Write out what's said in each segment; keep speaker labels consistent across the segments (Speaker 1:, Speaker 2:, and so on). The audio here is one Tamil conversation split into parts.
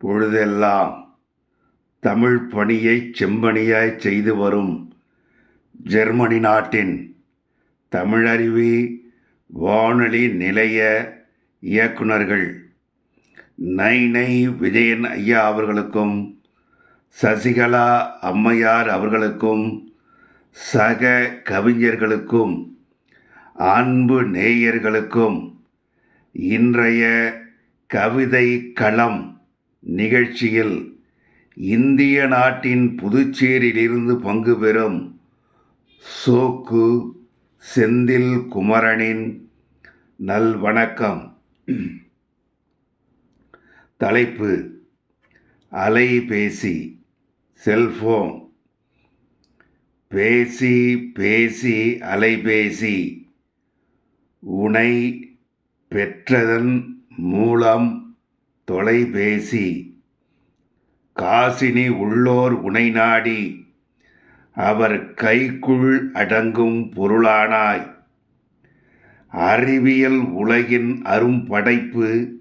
Speaker 1: பொழுதெல்லாம் தமிழ் பணியை செம்பணியாய் செய்து வரும் ஜெர்மனி நாட்டின் தமிழறிவி வானொலி நிலைய இயக்குனர்கள் நைனை விஜயன் ஐயா அவர்களுக்கும் சசிகலா அம்மையார் அவர்களுக்கும் சக கவிஞர்களுக்கும் அன்பு நேயர்களுக்கும் இன்றைய கவிதை களம் நிகழ்ச்சியில் இந்திய நாட்டின் புதுச்சேரியிலிருந்து பங்கு பெறும் சோக்கு செந்தில் குமரனின் நல்வணக்கம். தலைப்பு அலைபேசி செல்போன். பேசி பேசி அலைபேசி. உனை பெற்றதன் மூலம் தொலைபேசி. காசினி உள்ளோர் உனை நாடி அவர் கைக்குள் அடங்கும் பொருளானாய். அறிவியல் உலகின் அரும்படைப்பு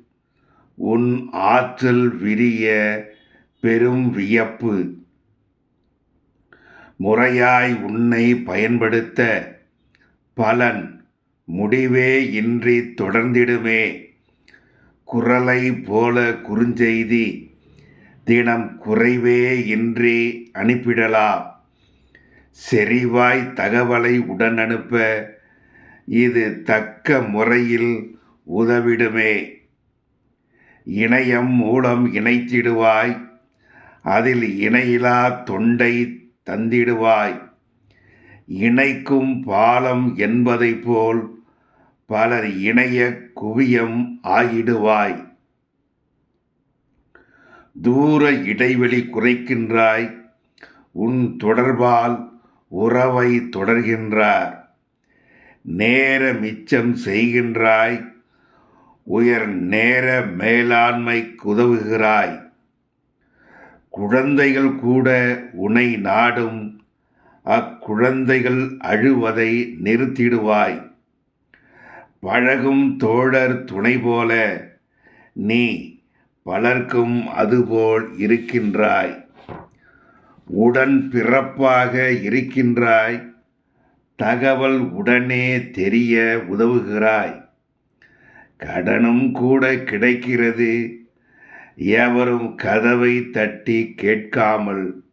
Speaker 1: உன் ஆற்றல் விரிய பெரும் வியப்பு. முறையாய் உன்னை பயன்படுத்த பலன் முடிவே இன்றி தொடர்ந்திடுமே. குரலை போல குறுஞ்செய்தி தினம் குறைவே இன்றி அனுப்பிடலாம் செறிவாய் தகவலை உடன் அனுப்ப இது தக்க முறையில் உதவிடுமே. இணையம் மூலம் இணைத்திடுவாய் அதில் இணையிலா தொண்டை தந்திடுவாய். இணைக்கும் பாலம் என்பதை போல் பலர் இணைய குவியம் ஆகிடுவாய். தூர இடைவெளி குறைக்கின்றாய். உன் தொடர்பால் உறவை தொடர்கின்றார். நேர மிச்சம் செய்கின்றாய். உயர் நேர மேலாண்மைக்கு உதவுகிறாய். குழந்தைகள் கூட உனை நாடும். அக்குழந்தைகள் அழுவதை நிறுத்திடுவாய். பழகும் தோழர் துணை போல நீ பலர்க்கும் அதுபோல் இருக்கின்றாய். உடன் பிறப்பாக இருக்கின்றாய். தகவல் உடனே தெரிய உதவுகிறாய். கடனும் கூட கிடைக்கிறது. எவரும் கதவை தட்டி கேட்காமல்.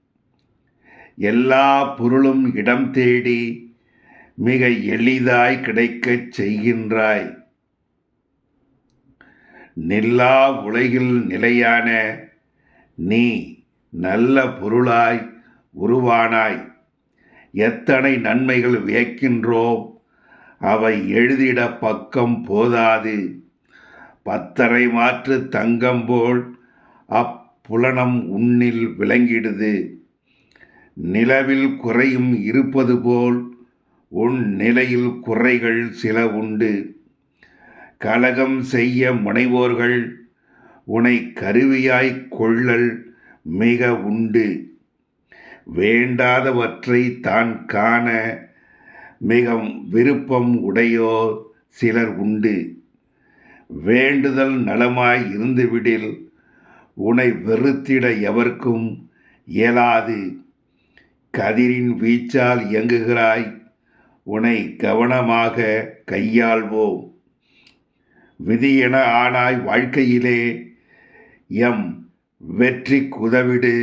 Speaker 1: எல்லா பொருளும் இடம் தேடி மிக எளிதாய் கிடைக்கச் செய்கின்றாய். நில்லா உலகில் நிலையான நீ நல்ல பொருளாய் உருவானாய். எத்தனை நன்மைகள் வியக்கின்றோம். அவை எழுதிட பக்கம் போதாது. பத்தரை மாற்று தங்கம் போல் அப்புலனம் உன்னில் விளங்கிடுது. நிலவில் குறையும் இருப்பது போல் உன் நிலையில் குறைகள் சில உண்டு. கலகம் செய்ய முனைவோர்கள் உனை கருவியாய் கொள்ளல் மிக உண்டு. வேண்டாதவற்றை தான் காண மிக விருப்பம் உடையோர் சிலர் உண்டு. வேண்டுதல் நலமாய் இருந்துவிடில் உனை வெறுத்திட எவர்க்கும் இயலாது. கதிரின் வீச்சால் இயங்குகிறாய் உனை கவனமாக கையாள்வோம். விதி என ஆனாய் வாழ்க்கையிலே எம் வெற்றி குதவிடு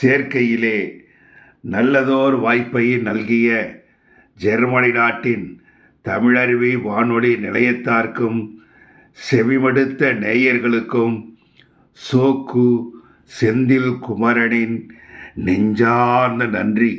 Speaker 1: சேர்க்கையிலே. நல்லதோர் வாய்ப்பை நல்கிய ஜெர்மனி நாட்டின் தமிழருவி வானொலி நிலையத்தார்க்கும் செவிமடுத்த நேயர்களுக்கும் சோக்கு செந்தில் குமரனின் நெஞ்சார்ந்த நன்றி.